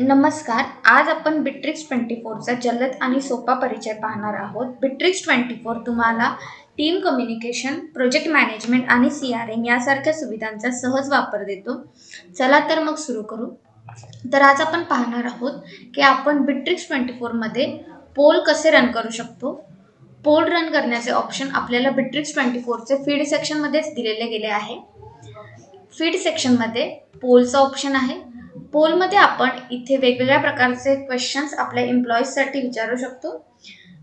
नमस्कार आज आपण बिट्रिक्स ट्वेंटी फोरचा जलद आणि सोपा परिचय पाहणार आहोत. बिट्रिक्स ट्वेंटी फोर तुम्हाला टीम कम्युनिकेशन प्रोजेक्ट मॅनेजमेंट आणि सी आर एम यासारख्या सुविधांचा सहज वापर देतो. चला तर मग सुरू करू. तर आज आपण पाहणार आहोत की आपण बिट्रिक्स ट्वेंटी फोरमध्ये पोल कसे रन करू शकतो? पोल रन करण्याचे ऑप्शन आपल्याला बिट्रिक्स ट्वेंटी फोरचे फीड सेक्शनमध्येच दिलेले गेले आहे. फीड सेक्शनमध्ये पोलचा ऑप्शन आहे. पोलमध्ये आपण इथे वेगवेगळ्या प्रकारचे क्वेश्चन्स आपल्या एम्प्लॉईजसाठी विचारू शकतो.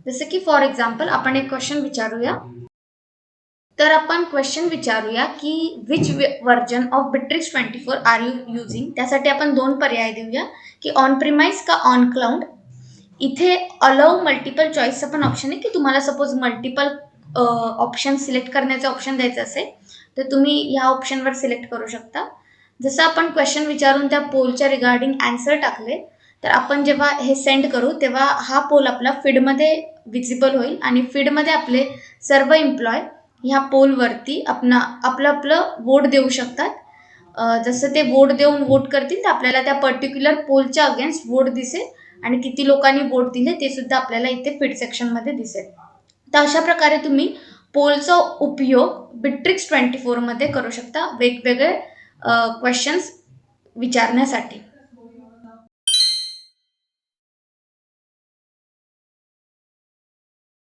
जसं की फॉर एक्झाम्पल आपण एक क्वेश्चन विचारूया. तर आपण क्वेश्चन विचारूया की which version of Bitrix twenty four are you using त्यासाठी आपण दोन पर्याय देऊया. की ऑन प्रिमाइज का ऑन क्लाउड इथे अलाउ मल्टिपल चॉईसचं पण ऑप्शन आहे. की तुम्हाला सपोज मल्टिपल ऑप्शन सिलेक्ट करण्याचं ऑप्शन द्यायचं असेल तर तुम्ही ह्या ऑप्शनवर सिलेक्ट करू शकता. जसं आपण क्वेश्चन विचारून त्या पोलच्या रिगार्डिंग ॲन्सर टाकले तर आपण जेव्हा हे सेंड करू तेव्हा हा पोल आपला फीडमध्ये विजिबल होईल आणि फीडमध्ये आपले सर्व एम्प्लॉय ह्या पोलवरती आपणा आपलं आपलं वोट देऊ शकतात. जसं ते वोट देऊन वोट करतील तर आपल्याला त्या पर्टिक्युलर पोलच्या अगेन्स्ट वोट दिसेल आणि किती लोकांनी वोट दिले ते सुद्धा आपल्याला इथे फीड सेक्शनमध्ये दिसेल. तर अशा प्रकारे तुम्ही पोलचा उपयोग बिट्रिक्स ट्वेंटी फोरमध्ये करू शकता. वेगवेगळे क्वेश्चन्स विचारण्यासाठी.